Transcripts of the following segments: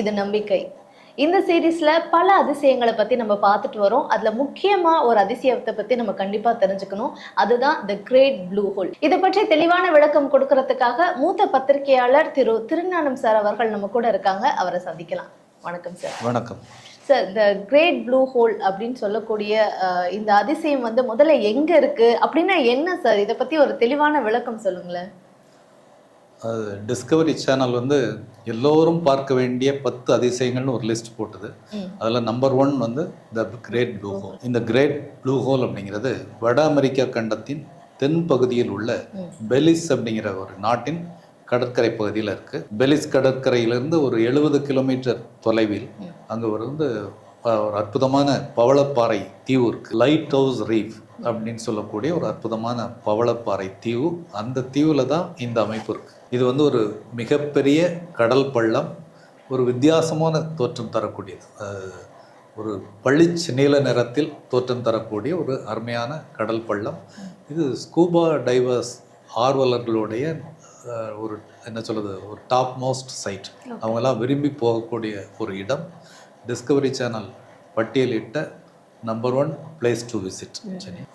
இது நம்பிக்கை. இந்த சீரீஸ்ல பல அதிசயங்களை பத்தி நம்ம பார்த்துட்டு வரோம். அதுல முக்கியமா ஒரு அதிசயத்தை பத்தி நம்ம கண்டிப்பா தெரிஞ்சுக்கணும். அதுதான் த கிரேட் ப்ளூ ஹோல் இதை பற்றி தெளிவான விளக்கம் கொடுக்கறதுக்காக மூத்த பத்திரிகையாளர் திரு திருஞானம் சார் அவர்கள் நம்ம கூட இருக்காங்க. அவரை சந்திக்கலாம். வணக்கம் சார் வணக்கம். சார் இந்த கிரேட் ப்ளூ ஹோல் அப்படின்னு சொல்லக்கூடிய இந்த அதிசயம் வந்து முதல்ல எங்க இருக்கு? அப்படின்னா என்ன சார் இதை பத்தி ஒரு தெளிவான விளக்கம் சொல்லுங்களேன். டிஸ்கவரி சேனல் வந்து எல்லோரும் பார்க்க வேண்டிய பத்து அதிசயங்கள்னு ஒரு லிஸ்ட் போட்டது. அதில் நம்பர் ஒன் வந்து த கிரேட் ப்ளூ ஹோல் இந்த கிரேட் ப்ளூ ஹோல் அப்படிங்கிறது வட அமெரிக்கா கண்டத்தின் தென் பகுதியில் உள்ள. பெலிஸ் அப்படிங்கிற ஒரு நாட்டின் கடற்கரை பகுதியில் இருக்கு. பெலிஸ் கடற்கரையிலிருந்து ஒரு எழுபது கிலோமீட்டர் தொலைவில். அங்கே ஒரு வந்து ஒரு அற்புதமான பவளப்பாறை தீவு இருக்கு. லைட் ஹவுஸ் ரீஃப் அப்படின்னு சொல்லக்கூடிய ஒரு அற்புதமான பவளப்பாறை தீவு. அந்த தீவுல தான் இந்த அமைப்பு இருக்கு. இது வந்து ஒரு மிகப்பெரிய கடல் பள்ளம் ஒரு வித்தியாசமான தோற்றம் தரக்கூடியது. ஒரு பளிச்சு நீல நிறத்தில் தோற்றம் தரக்கூடிய ஒரு அருமையான கடல் பள்ளம். இது ஸ்கூபா டைவர்ஸ் ஆர்வலர்களுடைய ஒரு என்ன சொல்றது ஒரு டாப் மோஸ்ட் சைட். அவங்கெல்லாம் விரும்பி போகக்கூடிய ஒரு இடம். டிஸ்கவரி சேனல் பட்டியலிட்ட number one place to visit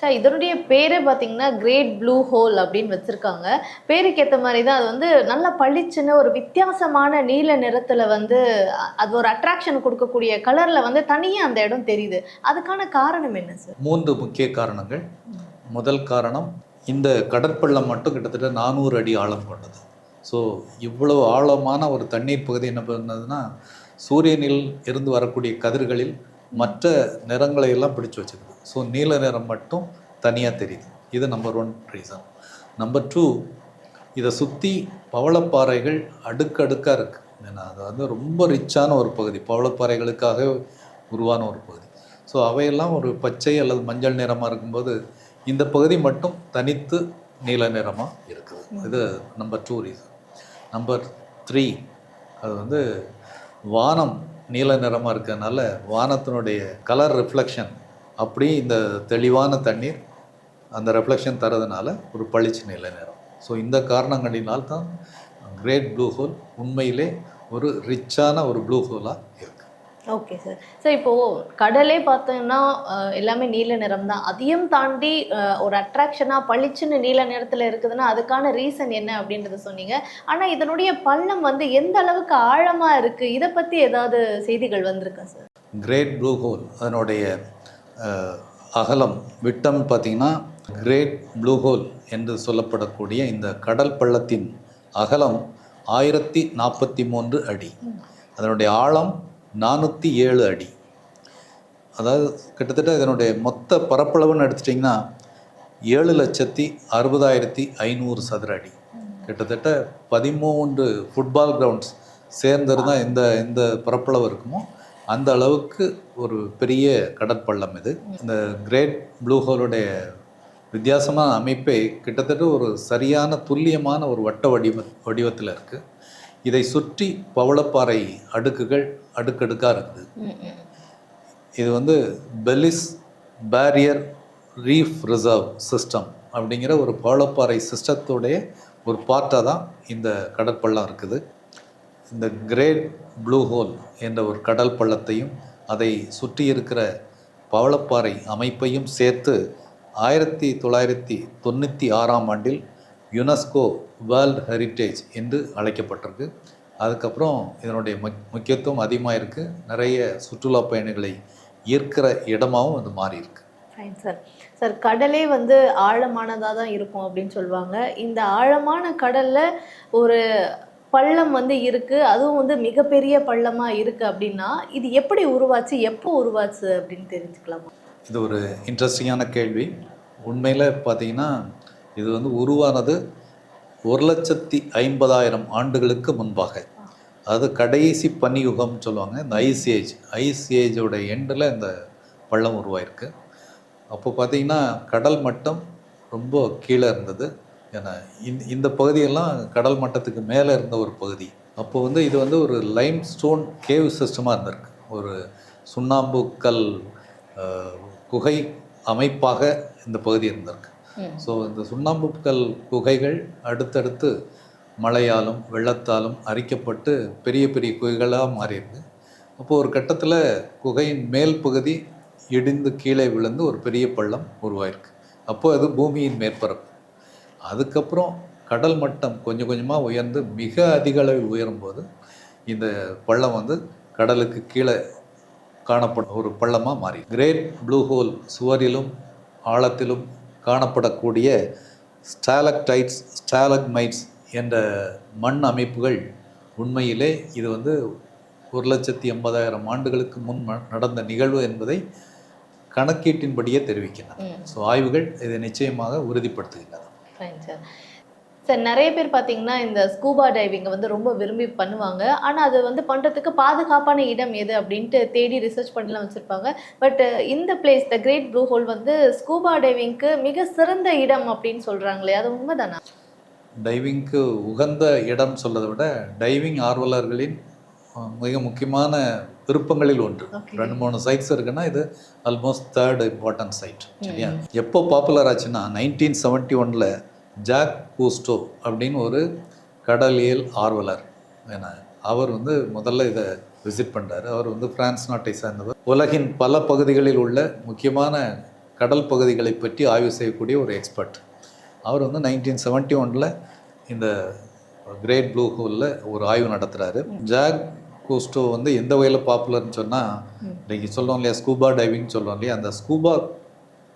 sir இதனுடைய பேரே பார்த்தீங்கன்னா கிரேட் ப்ளூ ஹோல் அப்படின்னு வச்சிருக்காங்க. பேருக்கு ஏற்ற மாதிரி தான் அது வந்து நல்லா பளிச்சுன்னு ஒரு வித்தியாசமான நீல நிறத்துல வந்து அது ஒரு அட்ராக்ஷன் கொடுக்கக்கூடிய கலர்ல வந்து தனியா அந்த இடம் தெரியுது. அதுக்கான காரணம் என்ன சார் மூன்று முக்கிய காரணங்கள். முதல் காரணம் இந்த கடற்பள்ளம் மட்டும் கிட்டத்தட்ட நானூறு அடி ஆழம் கொண்டது. ஸோ இவ்வளவு ஆழமான ஒரு தண்ணீர் பகுதி என்ன பண்ணதுன்னா சூரியனில் இருந்து வரக்கூடிய கதிர்களில் மற்ற நிறங்களை எல்லாம் பிடிச்சு வச்சுக்குது. ஸோ நீல நிறம் மட்டும் தனியாக தெரியுது. இது number one reason number two இதை சுற்றி பவளப்பாறைகள் அடுக்கடுக்காக இருக்குது ஏன்னா அது வந்து ரொம்ப ரிச்சான ஒரு பகுதி. பவளப்பாறைகளுக்காக உருவான ஒரு பகுதி. ஸோ அவையெல்லாம் ஒரு பச்சை அல்லது மஞ்சள் நிறமாக இருக்கும்போது இந்த பகுதி மட்டும் தனித்து நீல நிறமாக இருக்குது. இது number two reason number three அது வந்து வானம் நீல நிறமாக இருக்கிறதுனால வானத்தினுடைய கலர் ரிஃப்ளெக்ஷன் அப்படி இந்த தெளிவான தண்ணீர் அந்த ரெஃப்ளெக்ஷன் தரதுனால ஒரு பளிச்சு நீல நிறம். ஸோ இந்த காரணங்களினால் தான் கிரேட் ப்ளூ ஹோல் உண்மையிலே ஒரு ரிச்சான ஒரு ப்ளூ ஹோலாக இருக்கும் ஓகே சார் சார் இப்போ கடலே பார்த்தோம்னா அஹ், எல்லாமே நீல நிறம் தான். அதையும் தாண்டி ஒரு அட்ராக்ஷனா பளிச்சுன்னு நீல நிறத்துல இருக்குதுன்னா அதுக்கான ரீசன் என்ன அப்படின்றத சொன்னீங்க. ஆனா இதனுடைய பள்ளம் வந்து எந்த அளவுக்கு ஆழமா இருக்கு? இதை பத்தி ஏதாவது செய்திகள் வந்திருக்கா சார் கிரேட் ப்ளூ ஹோல் அதனுடைய அகலம் விட்டம் பார்த்தீங்கன்னா கிரேட் ப்ளூ ஹோல் என்று சொல்லப்படக்கூடிய இந்த கடல் பள்ளத்தின் அகலம் ஆயிரத்தி நாற்பத்தி மூன்று அடி. அதனுடைய ஆழம் நானூற்றி ஏழு அடி. அதாவது கிட்டத்தட்ட இதனுடைய மொத்த பரப்பளவுன்னு எடுத்துட்டிங்கன்னா ஏழு லட்சத்தி அறுபதாயிரத்தி ஐநூறு சதுர அடி. கிட்டத்தட்ட பதிமூன்று ஃபுட்பால் கிரவுண்ட்ஸ் சேர்ந்திருந்தால் எந்த எந்த பரப்பளவு இருக்குமோ அந்த அளவுக்கு ஒரு பெரிய கடற்பள்ளம் இது. இந்த கிரேட் ப்ளூ ஹோலுடைய வித்தியாசமான அமைப்பே கிட்டத்தட்ட ஒரு சரியான துல்லியமான ஒரு வட்ட வடிவ வடிவத்தில் இருக்குது இதை சுற்றி பவளப்பாறை அடுக்குகள் அடுக்கடுக்காக இருக்குது. இது வந்து Belize barrier reef reserve system அப்படிங்கிற ஒரு பவளப்பாறை சிஸ்டத்துடைய ஒரு பார்ட்டாக தான் இந்த கடற்பள்ளம் இருக்குது. இந்த கிரேட் ப்ளூ ஹோல் என்ற ஒரு கடல் பள்ளத்தையும் அதை சுற்றி இருக்கிற பவளப்பாறை அமைப்பையும் சேர்த்து ஆயிரத்தி தொள்ளாயிரத்தி தொண்ணூற்றி ஆறாம் ஆண்டில் யுனெஸ்கோ வேர்ல்ட் ஹெரிட்டேஜ் என்று அழைக்கப்பட்டிருக்கு. அதுக்கப்புறம் இதனுடைய முக் முக்கியத்துவம் அதிகமாக இருக்குது நிறைய சுற்றுலா பயணிகளை ஈர்க்கிற இடமாவும் அது மாறி இருக்கு. ஃபைன் சார் சார் கடலே வந்து ஆழமானதாக தான் இருக்கும் அப்படின்னு சொல்லுவாங்க. இந்த ஆழமான கடல்ல ஒரு பள்ளம் வந்து இருக்கு. அதுவும் வந்து மிகப்பெரிய பள்ளமா இருக்கு அப்படின்னா இது எப்படி உருவாச்சு? எப்போ உருவாச்சு அப்படின்னு தெரிஞ்சுக்கலாமா? இது ஒரு இன்ட்ரெஸ்டிங்கான கேள்வி. உண்மையில் பார்த்தீங்கன்னா இது வந்து உருவானது ஒரு லட்சத்தி ஐம்பதாயிரம் ஆண்டுகளுக்கு முன்பாக. அது கடைசி பனியுகம்னு சொல்லுவாங்க. இந்த ஐஸ் ஏஜ் ஐஸ் ஏஜோட எண்டில் இந்த பள்ளம் உருவாயிருக்கு. அப்போ பார்த்தீங்கன்னா கடல் மட்டம் ரொம்ப கீழே இருந்தது. ஏன்னா இந்த இந்த பகுதியெல்லாம் கடல் மட்டத்துக்கு மேலே இருந்த ஒரு பகுதி. அப்போ வந்து இது வந்து ஒரு லைம் ஸ்டோன் கேவ் சிஸ்டமாக இருந்திருக்கு. ஒரு சுண்ணாம்பு கல் குகை அமைப்பாக இந்த பகுதி இருந்திருக்கு. ஸோ இந்த சுண்ணாம்புக்கல் குகைகள் அடுத்தடுத்து மழையாலும் வெள்ளத்தாலும் அரிக்கப்பட்டு பெரிய பெரிய குகைகளாக மாறியிருக்கு. அப்போது ஒரு கட்டத்தில் குகையின் மேல் பகுதி இடிந்து கீழே விழுந்து ஒரு பெரிய பள்ளம் உருவாயிருக்கு. அப்போது அது பூமியின் மேற்பரப்பு. அதுக்கப்புறம் கடல் மட்டம் கொஞ்சம் கொஞ்சமாக உயர்ந்து மிக அதிக அளவில் உயரும்போது இந்த பள்ளம் வந்து கடலுக்கு கீழே காணப்படும் ஒரு பள்ளமாக மாறி. கிரேட் ப்ளூ ஹோல் சுவரிலும் ஆழத்திலும் காணப்படக்கூடிய ஸ்டாலக்டைட்ஸ் ஸ்டாலக்மைட்ஸ் என்ற மண் அமைப்புகள் உண்மையிலே இது வந்து ஒரு லட்சத்தி எண்பதாயிரம் ஆண்டுகளுக்கு முன் நடந்த நிகழ்வு என்பதை கணக்கீட்டின்படியே தெரிவிக்கின்றன. ஸோ ஆய்வுகள் இதை நிச்சயமாக உறுதிப்படுத்துகின்றன. சார் நிறைய பேர் பார்த்தீங்கன்னா இந்த ஸ்கூபா டைவிங்கை வந்து ரொம்ப விரும்பி பண்ணுவாங்க. ஆனால் அது வந்து பண்ணுறதுக்கு பாதுகாப்பான இடம் எது அப்படின்ட்டு தேடி ரிசர்ச் பண்ணலாம் வச்சுருப்பாங்க. பட் இந்த place the great blue hole வந்து ஸ்கூபா டைவிங்க்கு மிக சிறந்த இடம் அப்படின்னு சொல்கிறாங்களே அது உண்மைதானா? டைவிங்க்கு உகந்த இடம் சொல்றதை விட டைவிங் ஆர்வலர்களின் மிக முக்கியமான விருப்பங்களில் ஒன்று. ரெண்டு மூணு சைட்ஸ் இருக்குன்னா இது ஆல்மோஸ்ட் தேர்ட் இம்பார்ட்டன்ட் சைட் சரியா எப்போ பாப்புலர் ஆச்சுன்னா நைன்டீன் செவன்ட்டி ஒனில் ஜாக் கூஸ்டோ அப்படின்னு ஒரு கடலியல் ஆர்வலர். ஏன்னா அவர் வந்து முதல்ல இதை விசிட் பண்ணுறாரு அவர் வந்து பிரான்ஸ் நாட்டை சேர்ந்தவர். உலகின் பல பகுதிகளில் உள்ள முக்கியமான கடல் பகுதிகளை பற்றி ஆய்வு செய்யக்கூடிய ஒரு எக்ஸ்பர்ட் அவர் வந்து நைன்டீன் செவன்ட்டி ஒனில் இந்த கிரேட் ப்ளூ ஹோலில் ஒரு ஆய்வு நடத்துகிறாரு ஜாக் கூஸ்டோ வந்து எந்த வகையில் பாப்புலர்னு சொன்னால் இன்றைக்கி சொல்லுவோம் இல்லையா ஸ்கூபா டைவிங் சொல்லுவோம் இல்லையா அந்த ஸ்கூபா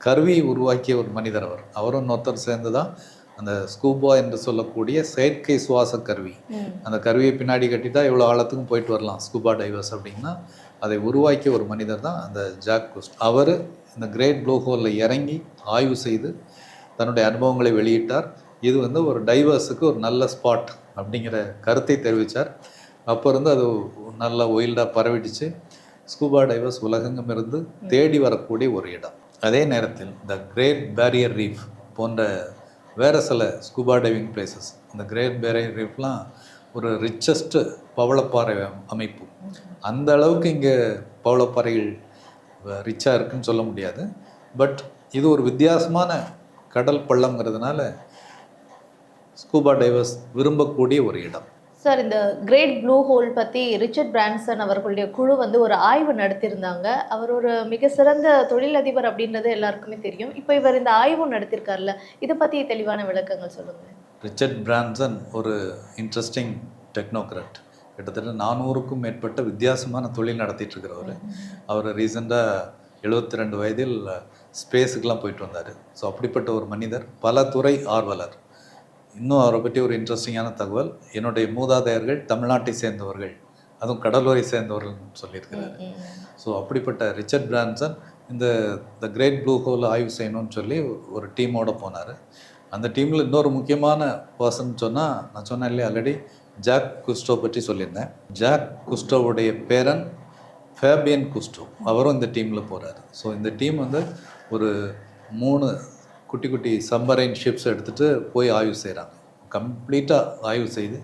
கருவி உருவாக்கிய ஒரு மனிதர் அவர். அவரும் இன்னொருத்தர் சேர்ந்து தான் அந்த ஸ்கூபா என்று சொல்லக்கூடிய செயற்கை சுவாச கருவி. அந்த கருவியை பின்னாடி கட்டிட்டா இவ்வளோ ஆழத்துக்கும் போயிட்டு வரலாம். ஸ்கூபா டைவர்ஸ் அப்படின்னா அதை உருவாக்கிய ஒரு மனிதர் தான் அந்த ஜாக் குஸ்ட். அவர் இந்த கிரேட் ப்ளூ ஹோலில் இறங்கி ஆய்வு செய்து தன்னுடைய அனுபவங்களை வெளியிட்டார். இது வந்து ஒரு டைவர்ஸுக்கு ஒரு நல்ல ஸ்பாட் அப்படிங்கிற கருத்தை தெரிவித்தார் அப்போ இருந்து அது நல்ல ஒயில்டாக பரவிடுச்சு. ஸ்கூபா டைவர்ஸ் உலகெங்கும் இருந்து தேடி வரக்கூடிய ஒரு இடம். அதே நேரத்தில் இந்த கிரேட் பேரியர் ரீஃப் போன்ற வேறு சில ஸ்கூபா டைவிங் பிளேசஸ் அந்த கிரேட் பேரை ரீஃப்லாம் ஒரு ரிச்சஸ்ட்டு பவளப்பாறை அமைப்பு. அந்த அளவுக்கு இங்கே பவளப்பாறைகள் ரிச்சாக இருக்குன்னு சொல்ல முடியாது. பட் இது ஒரு வித்தியாசமான கடல் பள்ளம்ங்கிறதுனால ஸ்கூபா டைவர்ஸ் விரும்பக்கூடிய ஒரு இடம். சார் இந்த கிரேட் ப்ளூ ஹோல் பற்றி ரிச்சர்ட் பிரான்சன் அவர்களுடைய குழு வந்து ஒரு ஆய்வு நடத்தியிருந்தாங்க. அவர் ஒரு மிக சிறந்த தொழிலதிபர் அப்படின்றது எல்லாருக்குமே தெரியும். இப்போ இவர் இந்த ஆய்வும் நடத்தியிருக்காருல்ல இதை பற்றி தெளிவான விளக்கங்கள் சொல்லுங்கள் ரிச்சர்ட் பிரான்சன் ஒரு இன்ட்ரெஸ்டிங் டெக்னோக்ராட் கிட்டத்தட்ட நானூறுக்கும் மேற்பட்ட வித்தியாசமான தொழில் நடத்திட்டு இருக்கிறவர் அவர் ரீசெண்டாக எழுபத்தி ரெண்டு வயதில் ஸ்பேஸுக்கெலாம் போயிட்டு வந்தார். ஸோ அப்படிப்பட்ட ஒரு மனிதர் பல துறை ஆர்வலர். இன்னும் அவரை பற்றி ஒரு இன்ட்ரெஸ்டிங்கான தகவல். என்னுடைய மூதாதையர்கள் தமிழ்நாட்டை சேர்ந்தவர்கள். அதுவும் கடலூரை சேர்ந்தவர்கள்னு சொல்லியிருக்கிறார். ஸோ அப்படிப்பட்ட ரிச்சர்ட் பிரான்சன் இந்த த கிரேட் ப்ளூ ஹோல் ஆய்வு செய்யணும்னு சொல்லி ஒரு டீமோட போனார். அந்த டீமில் இன்னொரு முக்கியமான பர்சன் சொன்னால் நான் சொன்னேன் இல்லையா ஆல்ரெடி ஜாக் குஸ்டோ பற்றி சொல்லியிருந்தேன். ஜாக் குஸ்டோவுடைய பேரன் ஃபேபியன் குஸ்டோ. அவரும் இந்த டீமில் போகிறாரு ஸோ இந்த டீம் வந்து ஒரு மூணு குட்டி குட்டி சம்மரைன் ஷிப்ஸ் எடுத்துகிட்டு போய் ஆய்வு செய்கிறாங்க கம்ப்ளீட்டாக ஆய்வு செய்து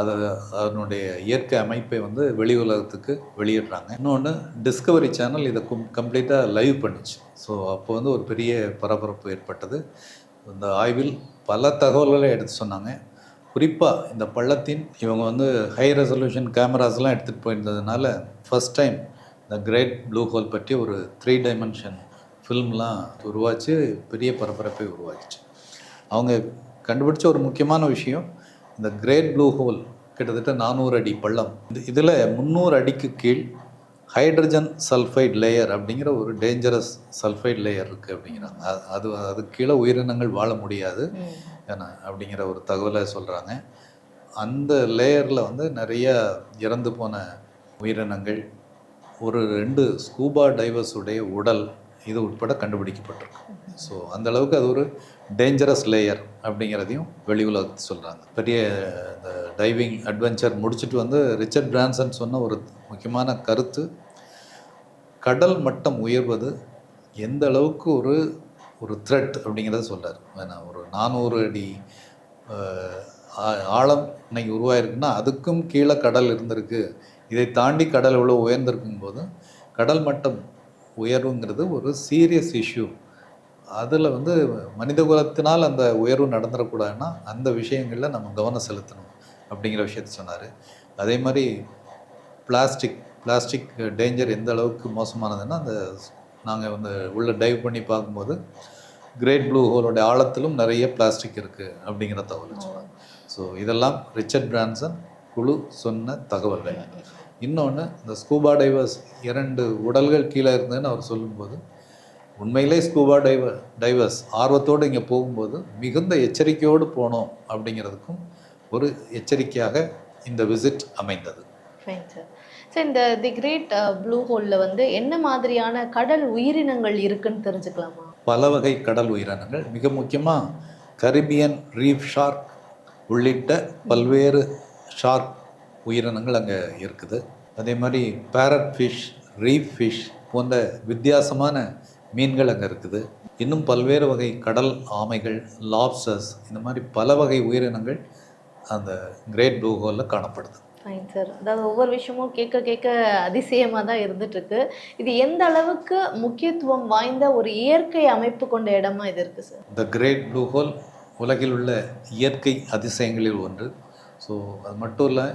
அதை அதனுடைய இயற்கை அமைப்பை வந்து வெளி உலகத்துக்கு வெளியிடுறாங்க. இன்னொன்று டிஸ்கவரி சேனல் இதை கும் கம்ப்ளீட்டாக லைவ் பண்ணுச்சு. ஸோ அப்போ வந்து ஒரு பெரிய பரபரப்பு ஏற்பட்டது. இந்த ஆய்வில் பல தகவல்களை எடுத்து சொன்னாங்க. குறிப்பாக இந்த பள்ளத்தின் இவங்க வந்து ஹை ரெசல்யூஷன் கேமராஸ்லாம் எடுத்துகிட்டு போயிருந்ததுனால ஃபஸ்ட் டைம் இந்த கிரேட் ப்ளூ ஹோல் பற்றி ஒரு த்ரீ டைமென்ஷன் ஃபில்ம்லாம் உருவாச்சு பெரிய பரபரப்பை உருவாக்கிச்சு. அவங்க கண்டுபிடிச்ச ஒரு முக்கியமான விஷயம் இந்த கிரேட் ப்ளூ ஹோல் கிட்டத்தட்ட நானூறு அடி பள்ளம். இது இதில் முந்நூறு அடிக்கு கீழ் ஹைட்ரஜன் சல்ஃபைட் லேயர் அப்படிங்கிற ஒரு டேஞ்சரஸ் சல்ஃபைட் லேயர் இருக்குது அப்படிங்கிறாங்க. அது- அது அது கீழே உயிரினங்கள் வாழ முடியாது ஏன்னா அப்படிங்கிற ஒரு தகவலை சொல்கிறாங்க அந்த லேயரில் வந்து நிறைய இறந்து போன உயிரினங்கள் ஒரு ரெண்டு ஸ்கூபா டைவர்ஸுடைய உடல் இது உட்பட கண்டுபிடிக்கப்பட்டிருக்கு ஸோ அந்த அளவுக்கு அது ஒரு டேஞ்சரஸ் லேயர் அப்படிங்கிறதையும் வெளி உலகத்து சொல்கிறாங்க பெரிய இந்த டைவிங் அட்வென்ச்சர் முடிச்சுட்டு வந்து ரிச்சர்ட் பிரான்சன் சொன்ன ஒரு முக்கியமான கருத்து கடல் மட்டம் உயர்வது எந்த அளவுக்கு ஒரு ஒரு த்ரெட் அப்படிங்கிறத சொல்கிறார் வேணா ஒரு நானூறு அடி ஆ- ஆழம் இன்னைக்கு உருவாயிருக்குன்னா அதுக்கும் கீழே கடல் இருந்திருக்கு. இதை தாண்டி கடல் இவ்வளோ உயர்ந்திருக்கும் போது கடல் மட்டம் உயர்வுங்கிறது ஒரு சீரியஸ் இஷ்யூ அதில் வந்து மனித குலத்தினால் அந்த உயர்வு நடந்துடக்கூடாதுன்னா அந்த விஷயங்களில் நம்ம கவனம் செலுத்தணும் அப்படிங்கிற விஷயத்த சொன்னார். அதே மாதிரி பிளாஸ்டிக் பிளாஸ்டிக் டேஞ்சர் எந்த அளவுக்கு மோசமானதுன்னா அந்த நாங்கள் வந்து உள்ளே டைவ் பண்ணி பார்க்கும்போது கிரேட் ப்ளூ ஹோலோட ஆழத்திலும் நிறைய பிளாஸ்டிக் இருக்குது அப்படிங்கிற தகவல் சொன்னாங்க ஸோ இதெல்லாம் ரிச்சர்ட் பிரான்சன் குழு சொன்ன தகவல்கள். இன்னொன்று இந்த ஸ்கூபா டைவர்ஸ் இரண்டு உடல்கள் கீழே இருந்ததுன்னு அவர் சொல்லும்போது உண்மையிலே ஸ்கூபா டைவர் டைவர்ஸ் ஆர்வத்தோடு இங்கே போகும்போது மிகுந்த எச்சரிக்கையோடு போனோம் அப்படிங்கிறதுக்கும் ஒரு எச்சரிக்கையாக இந்த விசிட் அமைந்தது. சார் இந்த தி கிரேட் ப்ளூ ஹோலில் வந்து என்ன மாதிரியான கடல் உயிரினங்கள் இருக்குன்னு தெரிஞ்சுக்கலாமா? பல வகை கடல் உயிரினங்கள். மிக முக்கியமாக கரிபியன் ரீஃப் ஷார்க் உள்ளிட்ட பல்வேறு ஷார்க் உயிரினங்கள் அங்கே இருக்குது. அதே மாதிரி பேரட் ஃபிஷ் ரீஃப் ஃபிஷ் போன்ற வித்தியாசமான மீன்கள் அங்கே இருக்குது. இன்னும் பல்வேறு வகை கடல் ஆமைகள் லாப்சஸ் இந்த மாதிரி பல வகை உயிரினங்கள் அந்த கிரேட் ப்ளூ ஹோலில் காணப்படுது. ஃபைன் சார் அதாவது ஒவ்வொரு விஷயமும் கேட்க கேட்க அதிசயமாக தான் இருந்துட்டு இருக்கு இது எந்த அளவுக்கு முக்கியத்துவம் வாய்ந்த ஒரு இயற்கை அமைப்பு கொண்ட இடமா இது இருக்கு sir the great blue hole உலகில் உள்ள இயற்கை அதிசயங்களில் ஒன்று. ஸோ அது மட்டும் இல்லை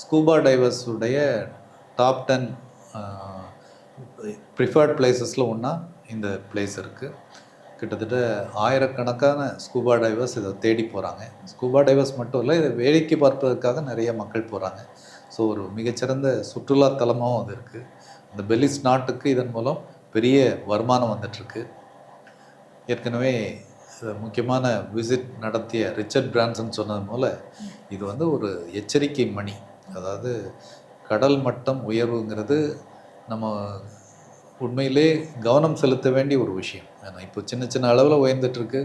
ஸ்கூபா டைவர்ஸுடைய டாப் டென் ப்ரிஃபர்ட் பிளேசஸில் ஒன்றா இந்த பிளேஸ் இருக்குது கிட்டத்தட்ட ஆயிரக்கணக்கான ஸ்கூபா டைவர்ஸ் இதை தேடி போகிறாங்க ஸ்கூபா டைவர்ஸ் மட்டும் இல்லை இதை வேடிக்கை பார்ப்பதற்காக நிறைய மக்கள் போகிறாங்க ஸோ ஒரு மிகச்சிறந்த சுற்றுலா தலமாகவும் அது இருக்குது இந்த பெலிஸ் நாட்டுக்கு இதன் மூலம் பெரிய வருமானம் வந்துட்டுருக்கு. ஏற்கனவே முக்கியமான விசிட் நடத்திய ரிச்சர்ட் பிரான்சன் சொன்னது போல் இது வந்து ஒரு எச்சரிக்கை மணி. அதாவது கடல் மட்டம் உயர்வுங்கிறது நம்ம உண்மையிலே கவனம் செலுத்த வேண்டிய ஒரு விஷயம். ஏன்னா இப்போ சின்ன சின்ன அளவில் உயர்ந்துட்டுருக்கு.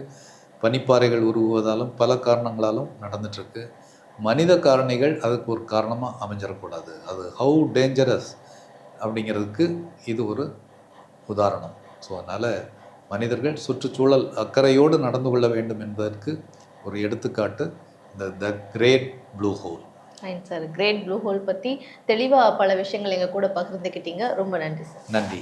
பனிப்பாறைகள் உருகுவதாலும் பல காரணங்களாலும் நடந்துட்டுருக்கு. மனித காரணிகள் அதுக்கு ஒரு காரணமாக அமைஞ்சிடக்கூடாது. அது ஹவு டேஞ்சரஸ் அப்படிங்கிறதுக்கு இது ஒரு உதாரணம். ஸோ அதனால் மனிதர்கள் சுற்றுச்சூழல் அக்கறையோடு நடந்து கொள்ள வேண்டும் என்பதற்கு ஒரு எடுத்துக்காட்டு இந்த the great blue hole fine sir great blue hole பற்றி தெளிவாக பல விஷயங்கள் எங்கள் கூட பகிர்ந்துக்கிட்டீங்க ரொம்ப நன்றி சார் நன்றி.